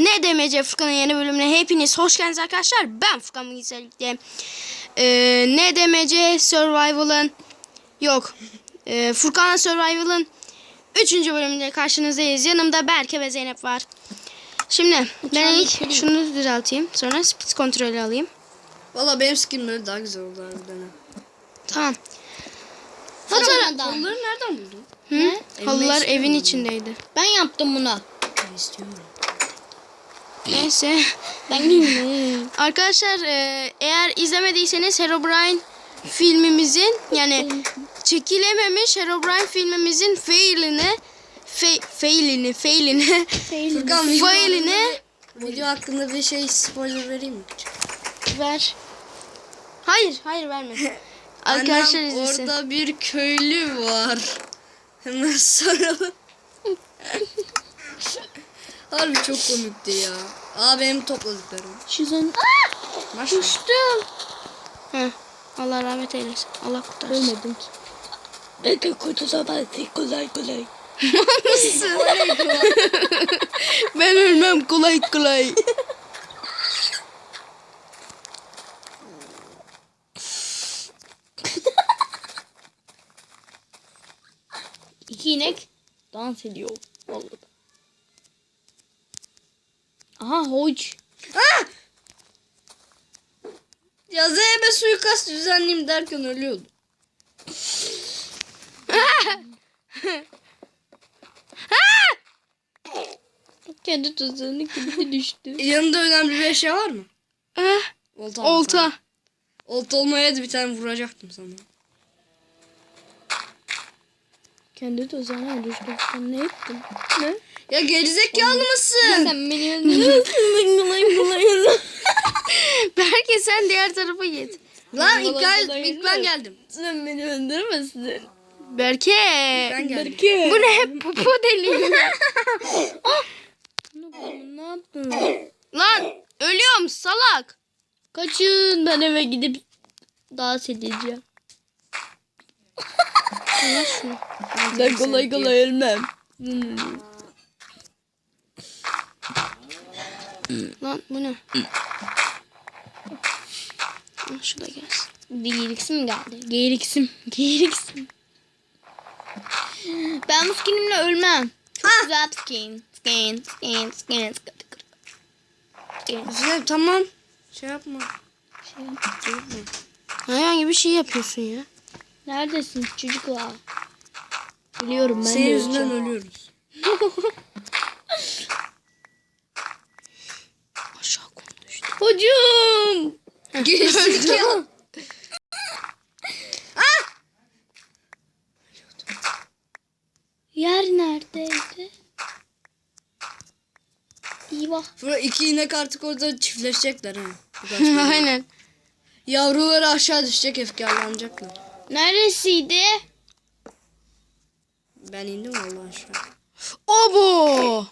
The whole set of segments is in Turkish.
Ne demece Furkan'ın yeni bölümüne hepiniz hoş geldiniz arkadaşlar. Ben Furkan Bilgisayar'da. Ee, ne demece Survival'ın yok. Ee, Furkan'la Survival'ın 3. bölümünde karşınızdayız. Yanımda Berke ve Zeynep var. Şimdi ben ilk şunu düzelteyim. Sonra speed kontrolü alayım. Valla benim skinleri daha güzel oldu harbiden. ha. Tamam. Fotoğrafından. Halıları nereden buldun? Hı? Halılar evin içindeydi. Ben yaptım bunu. Ben istiyorum. Neyse. Ben bilmiyorum. Arkadaşlar e, eğer izlemediyseniz Herobrine filmimizin yani çekilememiş Herobrine filmimizin failini fe, failini failini Furkan video failini video hakkında bir şey spoiler vereyim mi? ver. Hayır, hayır verme. Arkadaşlar Annem, izlesin. orada bir köylü var. Hemen soralım. Harbi çok komikti ya. Aa benim topladıklarım. Şizon. Maşallah. Düştüm. Heh, Allah rahmet eylesin. Allah kurtarsın. Ölmedim ki. Ben de kötü zaman kolay kolay. Ben ölmem kolay kolay. İki inek dans ediyor. Vallahi. Aha hoç. Ya Zeynep'e suikast düzenleyeyim derken ölüyordu. Kendi tuzağını gibi düştü. Yanında önemli bir eşya var mı? Ah, Olta. olta. Olta olmayaydı bir tane vuracaktım sana. Kendi tuzağına düştü. Sen ne ettin? Ne? Ya gerizekalı mısın? Sen beni. Belki sen diğer tarafa git. Lan ilk, gel, ilk ben geldim. Sen beni öldürmesin. Berke. Ben geldim. Berke. Bu ne hep popo deliği. Ne yaptın? Lan ölüyorum salak. Kaçın ben eve gidip dans edeceğim. Allah şunu. Ben kolay kolay ölmem. Lan bu ne? Ah, Şu da gelsin. Geyriksim geldi. Geyriksim. Geyriksim. Ben bu skinimle ölmem. Çok güzel bir skin. Skin, skin, skin, skin. Zeynep tamam. Şey yapma. Şey. Şey yapma. Herhangi bir şey yapıyorsun ya. Neredesin çocuklar? Biliyorum ben Senin de yüzünden ölüyoruz. Aşağı kum düştü. Hocam. Gerizekalı. Yer neredeydi? İyi Bura iki inek artık orada çiftleşecekler ha. Aynen. Yavruları aşağı düşecek efkarlanacaklar. Neresiydi? Ben indim vallahi aşağı. Obo.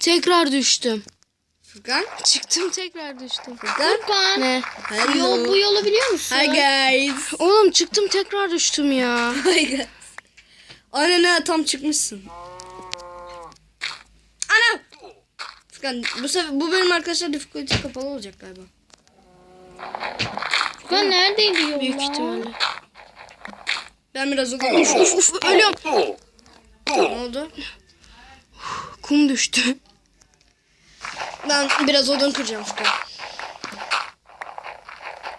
Tekrar düştüm. Furkan? Çıktım tekrar düştüm. Furkan? Furkan. Ne? Hello. Yol, bu yolu biliyor musun? Hi guys. Oğlum çıktım tekrar düştüm ya. Hi guys. Aynen ha tam çıkmışsın. Ana! Furkan bu sefer bu bölüm arkadaşlar difficulty kapalı olacak galiba. Furkan neredeydi yollar? Büyük ihtimalle. Ben biraz Uf uf ölüyorum. Ne oldu? Kum düştü. Ben biraz odun kıracağım Furkan.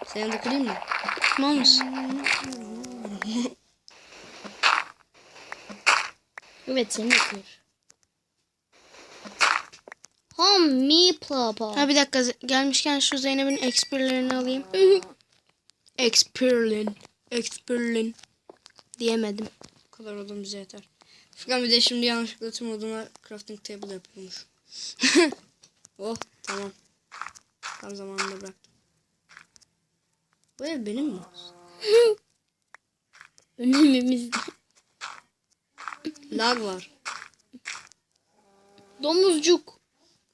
Seni de kırayım mı? Mal mısın? Evet seni yapıyor. Home me plapa. Ha bir dakika gelmişken şu Zeynep'in expirlerini alayım. Expirlin. Expirlin. Diyemedim. Bu kadar odun bize yeter. Furkan bir de şimdi yanlışlıkla tüm odunlar crafting table yapılmış. oh tamam. Tam zamanında bıraktım. Bu ev benim mi? Önemimiz Lag var. domuzcuk.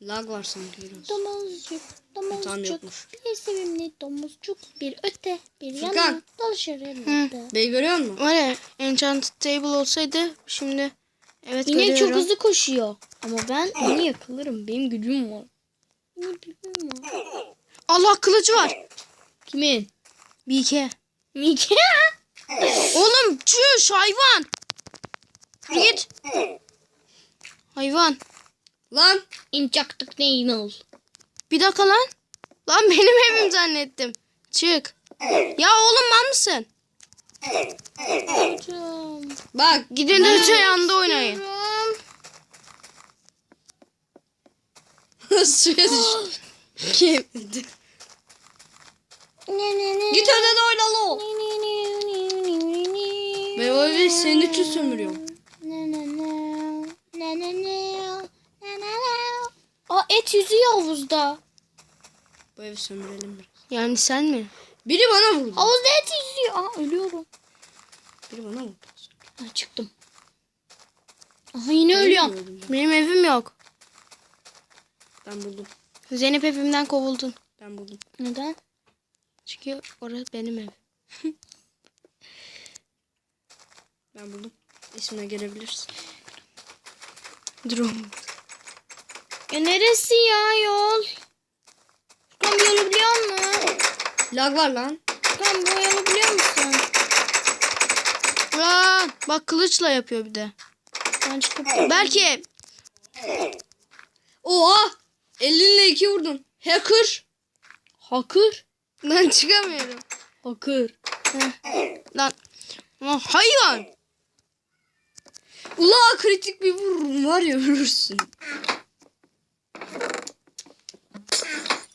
Lag var sanki biraz. Domuzcuk. Domuzcuk. Bir sevimli domuzcuk. Bir öte. Bir yana. Dolaşır elbette. Bey görüyor musun? Var ya enchanted table olsaydı şimdi Evet Yine çok görüyorum. hızlı koşuyor. Ama ben onu yakalarım. Benim gücüm var. Allah kılıcı var. Kimin? Bike. Mike. Oğlum çüş hayvan. Yürü Git. Hayvan. Lan İncaktık neyin ol? Bir dakika lan. Lan benim evim zannettim. Çık. Ya oğlum mal mısın? bak Gidin de öte yanda oynayın. Suya düştü. Kim? Git önden oyna lo. Ben o evi senin için sömürüyorum. Aa et yüzüyor havuzda. Bu evi sömürelim biraz. Yani sen mi? Biri bana vurdu. Havuzda et yüzüyor. Aa ölüyorum. Biri bana vurdu. Aa, çıktım. Aha yine ölüyorum. Benim evim yok. Ben buldum. Zeynep evimden kovuldun. Ben buldum. Neden? Çünkü orası benim ev. Ben buldum. İsmine gelebilirsin. Durum. Ya neresi ya yol? Furkan bu yolu biliyor musun? Lag var lan. Furkan bu yolu biliyor musun? Lan bak kılıçla yapıyor bir de. Ben çıkıp Belki Oha! Elinle iki vurdun. Hacker. Hacker. lan çıkamıyorum. Hacker. Lan Lan hayvan. Ula kritik bir vururum var ya vurursun.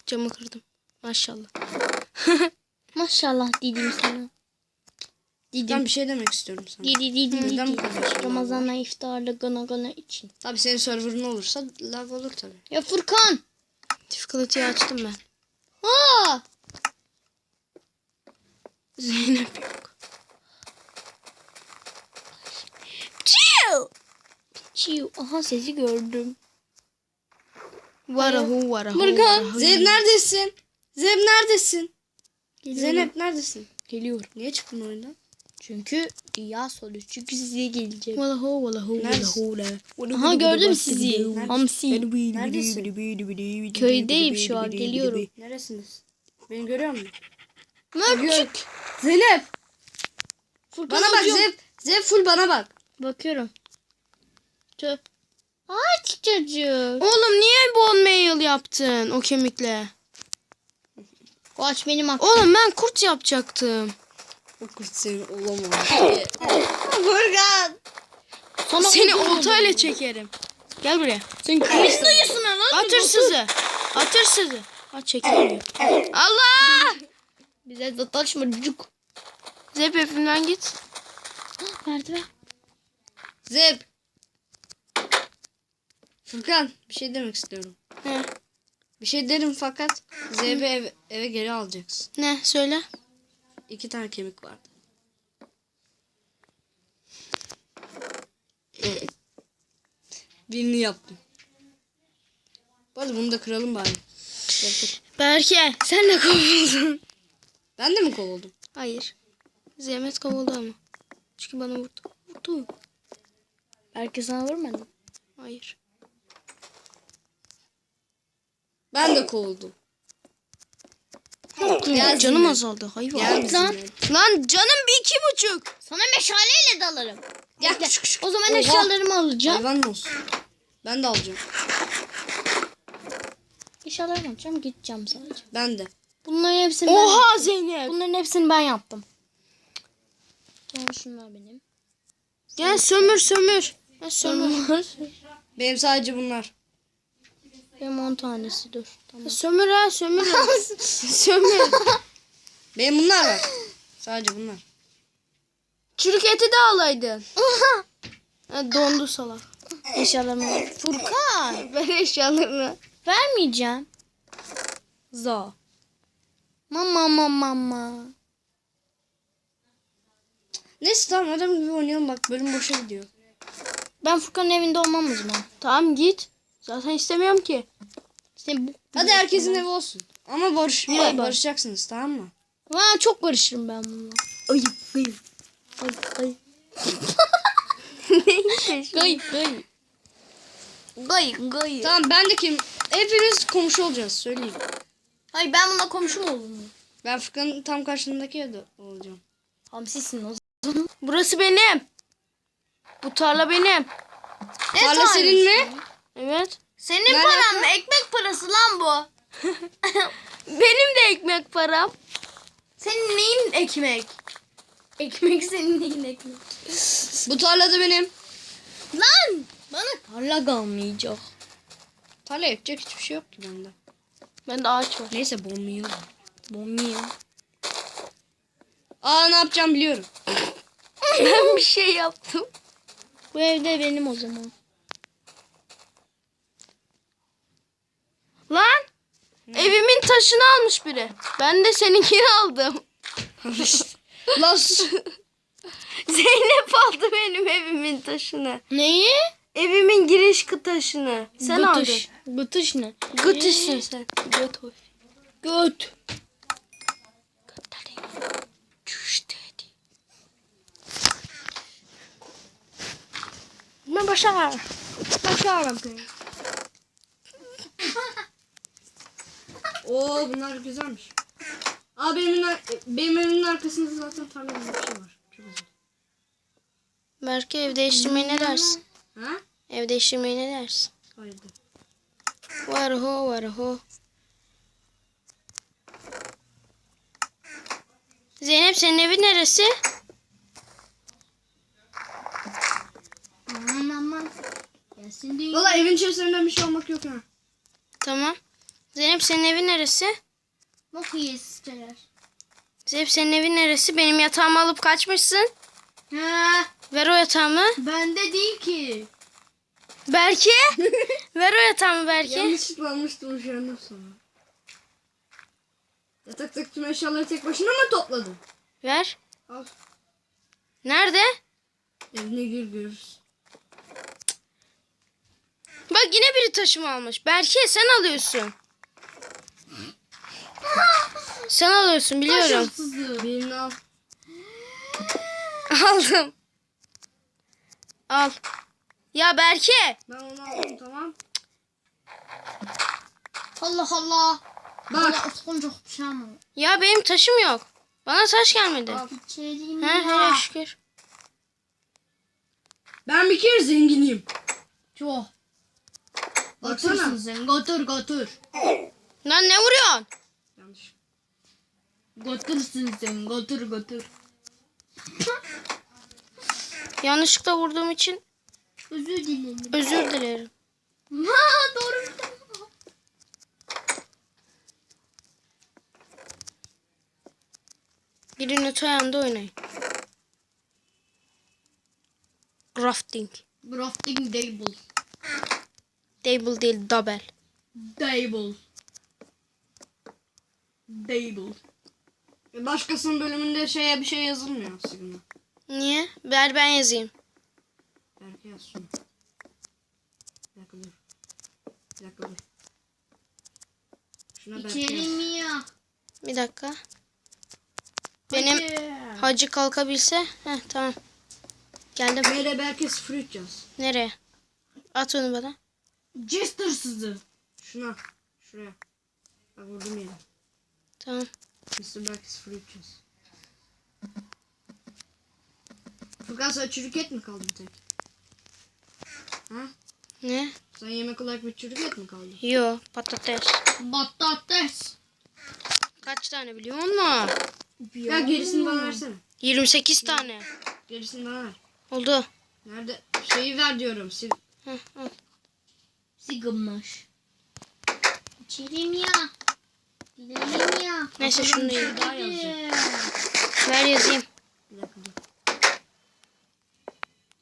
Camı kırdım. Maşallah. Maşallah dedim sana. Ben bir şey demek istiyorum sana. Didi didi Neden bu didi. kadar şey var? Ramazanla iftarda gana gana için. Tabii senin serverın olursa lag olur tabii. Ya Furkan. Difficulty'yi açtım ben. Aa! Zeynep yok. Çiğ. Aha sesi gördüm. Varahu varahu. Furkan. Zeynep neredesin? Zeynep neredesin? Geliyorum. Zeynep neredesin? Geliyorum. Niye çıktın oyundan? Çünkü ya soru. Çünkü size gelecek. Valahu valahu Neredesin? valahu. Aha gördüm sizi. Hamsi. Neredesin? Köydeyim şu an geliyorum. Neresiniz? Beni görüyor musun? Mörçük. Zeynep! Furkan Bana bak. Zeynep. Zeynep full bana bak. Bakıyorum. Tüh. Aç çocuk. Oğlum niye bone mail yaptın o kemikle? O aç benim aklım. Oğlum ben kurt yapacaktım. O kurt senin olamaz. Furkan! Sana Seni oltayla çekerim. Gel buraya. Sen kimin duyuyorsun lan? At hırsızı. At hırsızı. At çekilmiyor. Allah! Bize de taşma çocuk. Zep evimden git. Merdiven. Zeynep! Furkan bir şey demek istiyorum. Ne? Bir şey derim fakat Zeynep'i eve, eve geri alacaksın. Ne? Söyle. İki tane kemik vardı. Birini yaptım. Bu arada bunu da kıralım bari. Berke sen de kovuldun. Ben de mi kovuldum? Hayır. Zeynep kovuldu ama. Çünkü bana vurdu. Vurdu. Belki sana vurmadım. Hayır. Ben de kovuldum. Ya, Gel canım azaldı. Hayvan. Gel Lan. Lan canım bir iki buçuk. Sana meşaleyle dalarım. Gel. O zaman Oha. eşyalarımı alacağım. Hayvan olsun? Ben de alacağım. Eşyalarımı alacağım gideceğim sadece. Ben de. Bunların hepsini ben, Oha Zeynep. bunların hepsini ben yaptım. Sonra şunlar benim. Gel sömür sömür. Gel sömür. Benim sadece bunlar. Benim 10 tanesi dur. Tamam. Sömür ha sömür. sömür. Benim bunlar var. Sadece bunlar. Çürük eti de alaydın. Ha, dondu salak. Eşyalarımı al. Furkan. Ver eşyalarını. Vermeyeceğim. Za. Mama mama mama. Neyse tamam adam gibi oynayalım bak bölüm boşa gidiyor. Ben Furkan'ın evinde olmam o zaman. Tamam git. Zaten istemiyorum ki. Sen bu... Hadi herkesin evi olsun. Ama barış Niye? barışacaksınız tamam mı? Ha, çok barışırım ben bununla. Ayıp ayıp. Ay, ay. Gay gay. Gay gay. Tamam ben de kim? Hepimiz komşu olacağız söyleyeyim. Hayır ben bununla komşu mu oldum? Ben Furkan'ın tam karşısındaki evde olacağım. Hamsisin o Burası benim. Bu tarla benim. Ne Tarla senin mi? Evet. Senin Ne paran mı? Ekmek parası lan bu. Benim de ekmek param. Senin neyin ekmek? Ekmek senin neyin ekmek? Bu tarla da benim. Lan! Bana tarla kalmayacak. Tarla yapacak hiçbir şey yok ki bende. Bende ağaç var. Neyse bombayı var. Bombiyo. Aa ne yapacağım biliyorum. ben bir şey yaptım. Bu evde benim o zaman. Lan! Evimin taşını almış biri. Ben de seninkini aldım. Lan sus. Zeynep aldı benim evimin taşını. Neyi? Evimin giriş taşını. Sen aldın. Gıtış. Gıtış ne? Gıtışsın sen. Göt. Göt. Ben başa Başarım. Oo bunlar güzelmiş. Aa benim, benim evimin arkasında zaten tarla gibi bir şey var. Çok güzel. Belki ev değiştirmeyi ne dersin? Ha? Ev değiştirmeyi ne dersin? Hayırdır. Var ho var ho. Zeynep senin evin neresi? Aman aman. Valla evin içerisinden bir şey olmak yok ha. Tamam. Zeynep senin evin neresi? Bok yiyesiceler. Zeynep senin evin neresi? Benim yatağımı alıp kaçmışsın. Ha, Ver o yatağımı. bende değil ki. Belki. Ver o yatağımı belki. Yanlışlıkla almıştım anda sonra. Yataktaki tüm eşyaları tek başına mı topladın? Ver. Al. Nerede? Evine gir görürüz. Bak yine biri taşımı almış. Belki sen alıyorsun. Sen alıyorsun biliyorum. Hırsızı. Birini al. Aldım. Al. Ya Berke. Ben onu aldım tamam. Allah Allah. Bak. Iskonca bir şey mi? Ya benim taşım yok. Bana taş gelmedi. İçeriyim He he şükür. Ben bir kere zenginiyim. Çok. Baksana. Götür götür. Lan ne vuruyorsun? Götürsün sen. Götür götür. Yanlışlıkla vurduğum için Özür dilerim. özür dilerim. Ha doğru. Gidin öte ayağında oynayın. Crafting. Crafting table. Table değil double. Table. Table. Başkasının bölümünde şeye bir şey yazılmıyor aslında. Niye? Ver ben yazayım. Belki yaz şunu. Bir dakika dur. Bir dakika dur. Şuna belki yaz. İçerim ya. Bir dakika. Benim hacı kalkabilse. Heh tamam. Geldim. Mere belki 03 yaz. Nereye? At onu bana. Jester'sızı. Şuna. Şuraya. Bak vurdum yere. Tamam. Mr. 03 yaz. Furkan sana çürük et mi kaldı bir tek? Ha? Ne? Sen yemek olarak bir çürük et mi kaldı? Yo patates. Patates. Kaç tane biliyor musun? Ya gerisini bana versene. 28 tane. Gerisini bana ver. Oldu. Nerede? Şeyi ver diyorum. Sil. Heh, al. Sigılmış. İçerim ya. Neyse şunu da yazacağım. Ver yazayım.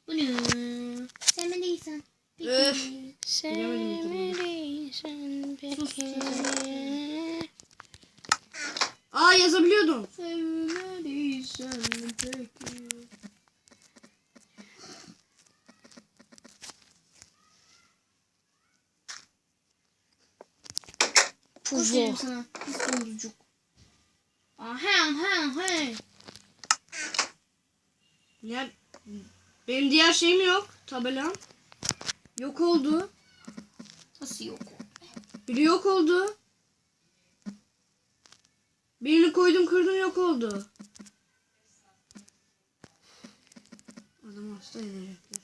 Bu ne? Sen mi değilsen? Öf. Sevmeliysen peki. Aa yazabiliyordum. Sevmediysen peki. Puvo. Aferin sana. Pis domuzcuk. Aa, he he he. Ner Benim diğer şeyim yok. Tabelam. Yok oldu. Nasıl yok? Biri yok oldu. Birini koydum kırdım yok oldu. Adam hasta edecekler.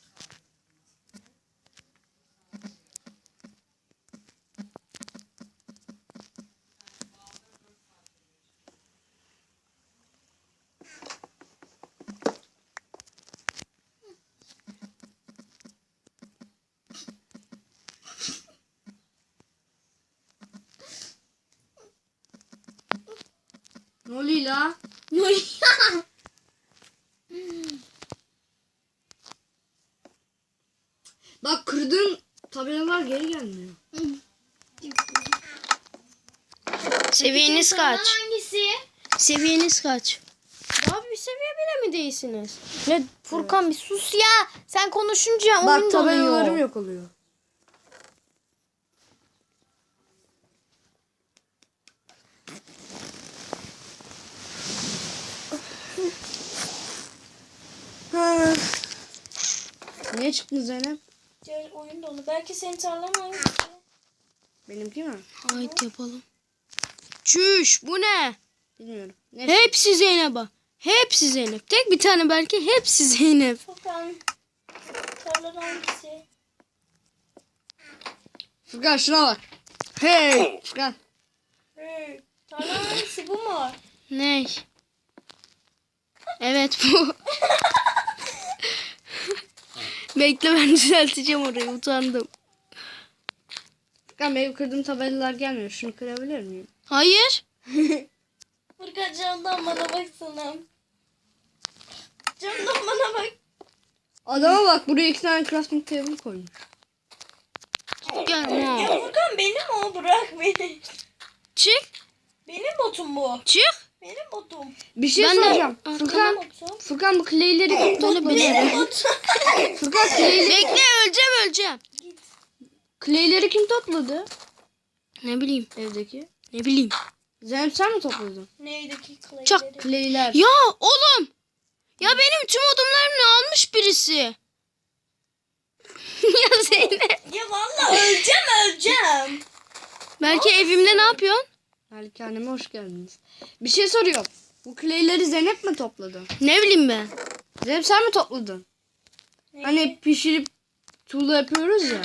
Ne oluyor la? Bak kırdığın tabelalar geri gelmiyor. Seviyeniz kaç? Hangisi? Seviyeniz kaç? Daha bir seviye bile mi değilsiniz? Ne Furkan bir sus ya. Sen konuşunca oyun Bak donuyor. tabelalarım yok oluyor. Ha. Niye çıktın Zeynep? Gel oyun dolu. Belki senin tarlan hangisi? Benimki mi? Haydi yapalım. Çüş bu ne? Bilmiyorum. Ne? Hepsi Zeynep'a. Hepsi Zeynep. Tek bir tane belki hepsi Zeynep. Furkan. Tarlan hangisi? Furkan şuna bak. Hey Furkan. Hey. Tarlan hangisi bu mu? Ney? Evet bu. Bekle ben düzelteceğim orayı utandım. Furkan benim kırdığım tabelalar gelmiyor. Şunu kırabilir miyim? Hayır. Furkan camdan bana baksana. Camdan bana bak. Adama bak buraya iki tane crafting table koymuş. Gel Ya. Furkan benim o bırak beni. Çık. Benim botum bu. Çık. Benim botum. Bir şey Ben soracağım. Furkan, Botum. Furkan bu clay'leri kim topladı? Benim botum. Furkan clay'leri, Bekle öleceğim öleceğim. clay'leri kim topladı? Ne bileyim. Evdeki. Ne bileyim. Zeynep sen mi topladın? Neydeki klayleri? Çok. Clay'ler. Ya oğlum. Ya benim tüm odunlarımı almış birisi. ya Zeynep. Ya vallahi öleceğim öleceğim. Belki evimde ne yapıyorsun? Malikaneme hoş geldiniz. Bir şey soruyorum. Bu clay'leri Zeynep mi topladı? Ne bileyim ben. Zeynep sen mi topladın? Hani pişirip tuğla yapıyoruz ya.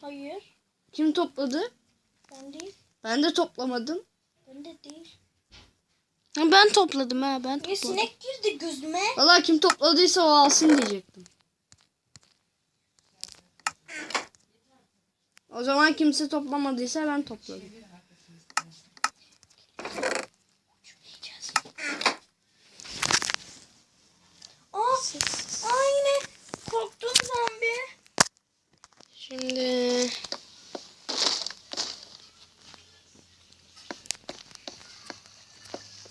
Hayır. Kim topladı? Ben değil. Ben de toplamadım. Ben de değil. Ha, Ben topladım ha ben Ya topladım. sinek girdi gözüme. Valla kim topladıysa o alsın diyecektim. O zaman kimse toplamadıysa ben topladım. Aa, aa yine korktum zombi. Şimdi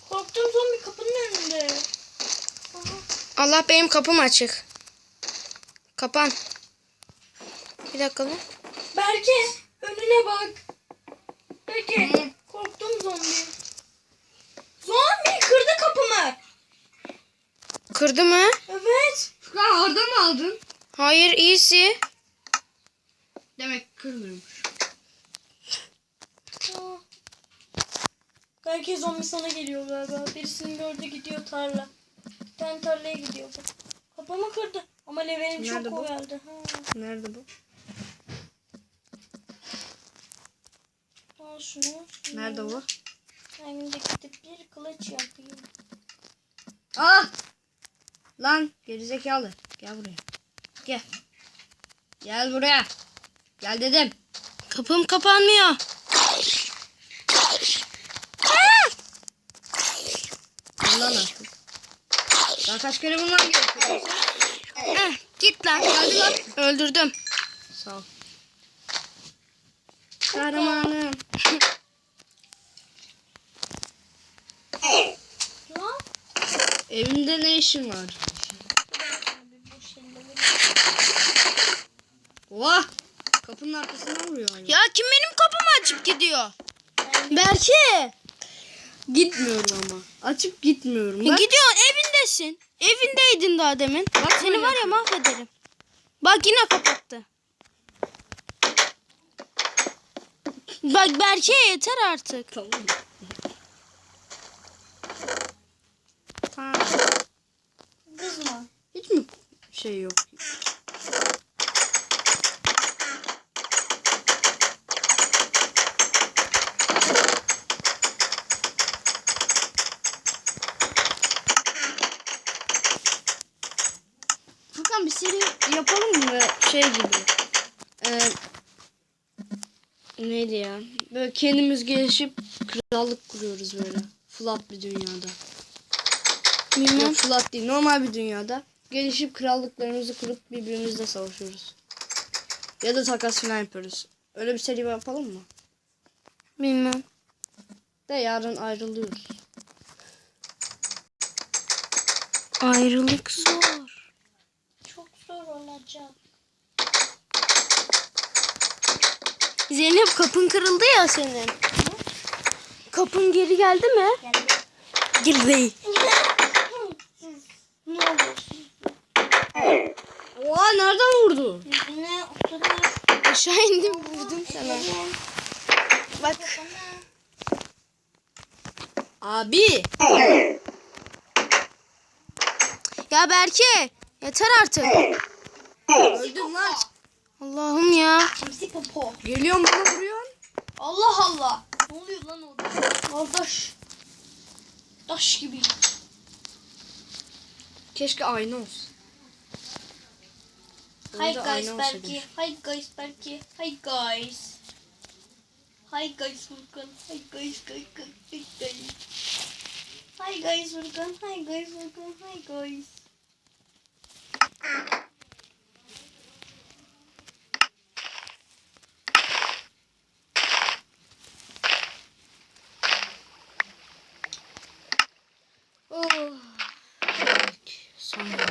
Korktum zombi kapının önünde. Aha. Allah benim kapım açık. Kapan. Bir dakika lan. Berke önüne bak. Berke korktum zombi. Zombi kırdı kapımı. Kırdı mı? Evet. Furkan orada mı aldın? Hayır iyisi. Demek kırmıyormuş. Aa. Belki zombi sana geliyor galiba. Birisini gördü gidiyor tarla. Bir tane tarlaya gidiyor bu. Kapımı kırdı. Ama Nerede çok bu? koyardı. Ha. Nerede bu? Şunu. Nerede bu? Ben de gidip bir kılıç yapayım. Ah! Lan gerizekalı. Gel buraya. Gel. Gel buraya. Gel dedim. Kapım kapanmıyor. Lan artık. Daha kaç kere bulmam gerekiyor. Git lan. Geldi lan. Öldürdüm. Sağ ol. Kahramanım. Evimde ne işin var? Oha! Kapının arkasından vuruyor hayvan. Ya kim benim kapımı açıp gidiyor? Berke. Gitmiyorum ama. Açıp gitmiyorum. Bak. Gidiyorsun evindesin. Evindeydin daha demin. Bak seni var ya mahvederim. Bak yine kapattı. Bak Berke'ye yeter artık. Tamam. Hiç mi şey yok? Furkan bir seri yapalım mı şey gibi? Ee, neydi ya? Böyle kendimiz gelişip krallık kuruyoruz böyle. Flat bir dünyada. Bilmem. Yok flat değil. Normal bir dünyada. Gelişip krallıklarımızı kurup birbirimizle savaşıyoruz. Ya da takas falan yapıyoruz. Öyle bir seri yapalım mı? Bilmem. De yarın ayrılıyoruz. Ayrılık zor. Çok zor olacak. Zeynep kapın kırıldı ya senin. Kapın geri geldi mi? Geldi. Girdi. Ne olur? Oha nereden vurdu? Yüzüne oturur. Aşağı indim vurdum sana. Bak. Abi. Ya Berke yeter artık. Öldüm lan. Allah'ım ya. Geliyorum bana vuruyorsun. Allah Allah. Ne oluyor lan orada? Kardeş. Taş gibi. Keşke aynı olsun. Hi guys keşke. Hi guys Berke. Hi guys. Hi guys Furkan. Hi guys guys guys guys. Hi guys Furkan. Hi guys Furkan. Hi guys. Oh. Sonra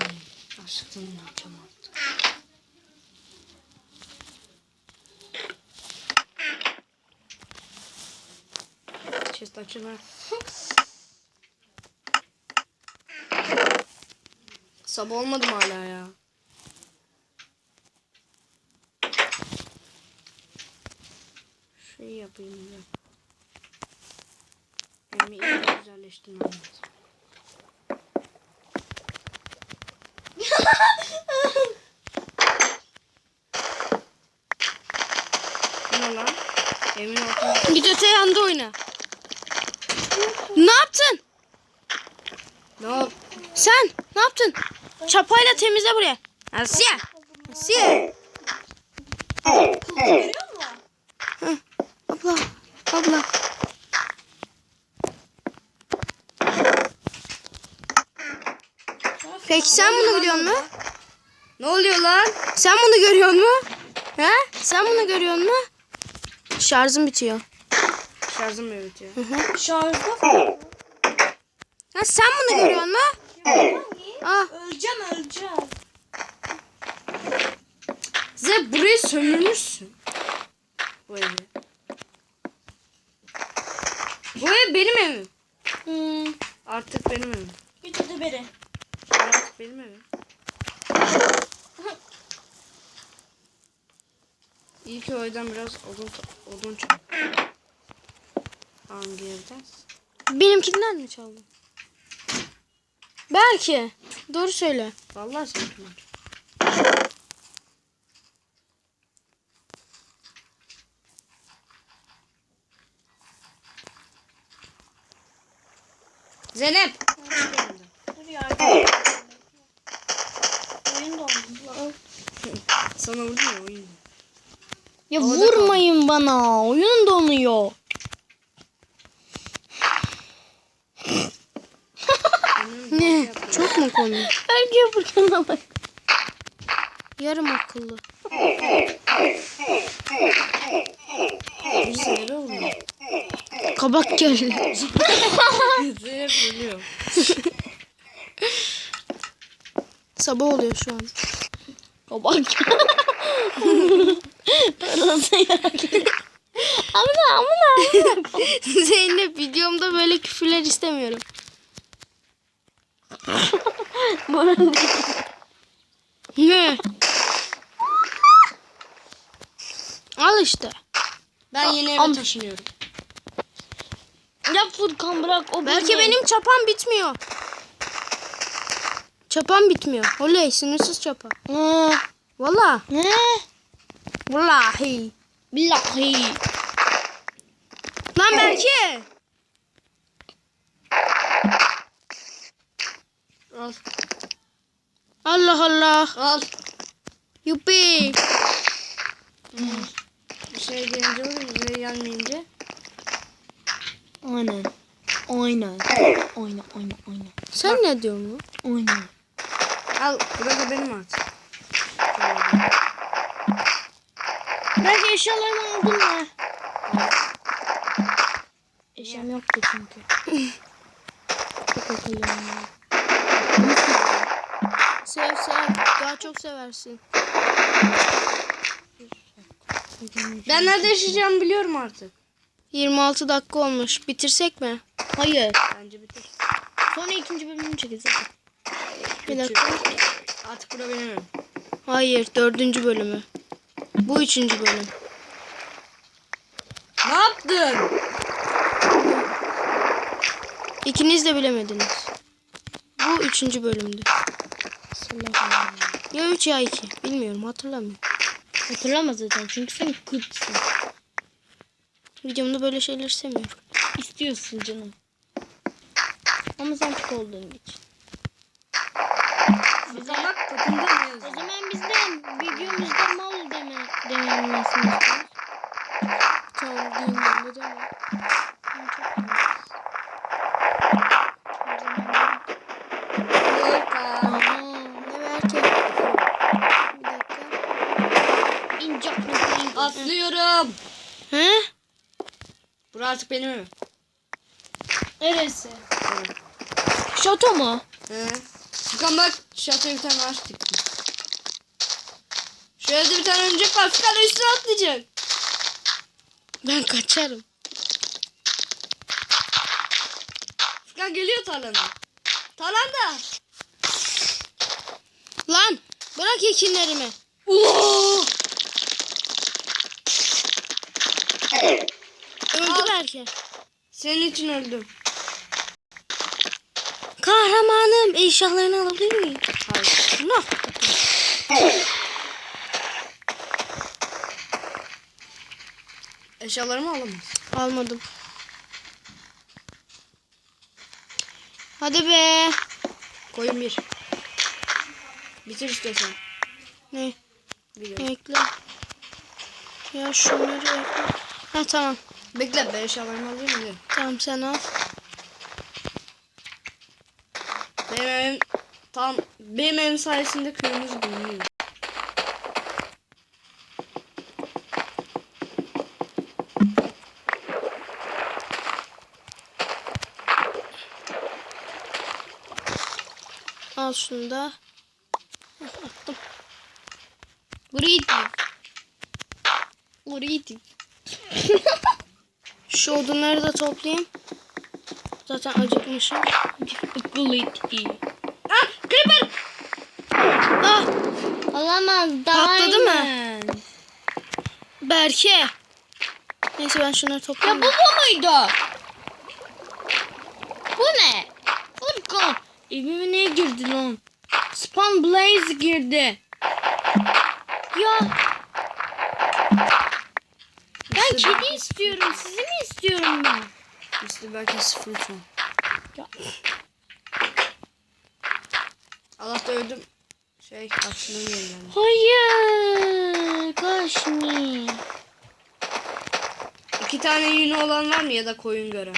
açlıktan yapacağım artık. Chest. Sabah olmadı mı hala ya? Şey yapayım ya. Elimi iyice güzelleştirmem lazım. Bu ne lan? Emin ortamda. Yanda oyna. Ne yaptın? Ne yap? Sen ne yaptın? Çapayla temizle buraya. Asiye. Asiye. Musun? Abla. Abla. Peki sen bunu biliyor musun? Ne oluyor lan? Sen bunu görüyor musun? He? Sen bunu görüyor musun? Şarjım bitiyor. Şarjım mı bitiyor? Şarjda falan. Ha, sen bunu görüyor musun? Ah. Öleceğim öleceğim. Sen burayı sömürmüşsün. Bu evi. Bu ev benim evim. Hmm. Artık benim evim. Git hadi beri. Artık benim evim. İyi ki o evden biraz odun, odun çal. Hangi evden? Benimkinden mi çaldın? Belki. Doğru söyle. Vallahi seninkinden. Zeynep. Dur yardım. Oyun. Sana vurdum ya oyun. Ya Havada vurmayın bana. Oyun donuyor. ne? Komik? Erkeğe Furkan'a bak. Yarım akıllı. Nereye vuruyor? Kabak geldi. Zeynep ölüyor. Sabah oluyor şu an. Kabak. Nasıl ya? Amına amına. Zeynep videomda böyle küfürler istemiyorum. Ne? Al işte. Ben yeni eve am- taşınıyorum. ya Furkan bırak o Belki benim çapam bitmiyor. Çapam bitmiyor. Oley sınırsız çapa. Ne? Valla. Ne? Vallahi. Billahi. Lan belki. Al. Allah Allah. Al. Yuppi. Bir şey gelince olur bir şey gelmeyince. Aynen. Aynen. Aynen aynen aynen. Sen ne diyorsun lan? Aynen. Al. Burada benim artık. Bırak eşyalarımı aldın mı? Eşyam yoktu çünkü. Çok. Sev sev. Daha çok seversin. Ben nerede yaşayacağımı biliyorum artık. 26 dakika olmuş. Bitirsek mi? Hayır. Bence bitir. Sonra ikinci bölümünü çekeceğiz. Bir dakika. Artık bura benim evim. Hayır. Dördüncü bölümü. Bu üçüncü bölüm. Ne yaptın? İkiniz de bilemediniz. Bu üçüncü bölümdü. Ya üç ya iki. Bilmiyorum hatırlamıyorum. Hatırlama zaten çünkü sen kırksın. Videomda böyle şeyler istemiyorum. İstiyorsun canım. Ama sen çok olduğun için. O yazıyor? zaman biz de videomuzda mal deme, dememesini istiyoruz. Tamam diyeyim ben Atlıyorum. He? Bura artık benim evim. Neresi? Evet. Şato mu? He. Furkan bak şatoya bir tane ağaç diktim. Şöyle bir tane örümcek var. Furkan üstüne atlayacak. Ben kaçarım. Furkan geliyor tarlana. Tarlanda. Lan bırak ekinlerimi. Uuu. Öldü belki. Senin için öldüm. Kahramanım eşyalarını alabilir miyim? Hayır. No. Eşyalarımı alamaz. Almadım. Hadi be. Koyun bir. Bitir istiyorsan. Ne? Video. Ekle. Ya şunları ekle. Ha tamam. Bekle ben eşyalarımı alayım mı? Tamam sen al. Benim evim tam benim evim sayesinde köyümüz büyüyor. Al şunu da. Attım. Burayı değil. Burayı değil. Şu odunları da toplayayım. Zaten acıkmışım. Ah! Creeper! Ah Olamaz. Patladı mı? Berke. Neyse ben şunları Ya toplayayım. bu bu muydu? Bu ne? Furkan. Evime ne girdi lan? Spawn Blaze girdi. Ya ben İşte kedi istiyorum. Sizi mi ben? İşte belki sıfır uçum. Ya. Allah'ta öldüm. Şey aklım yenilendi. Hayır. Kaşmir. İki tane yünü olan var mı ya da koyun gören?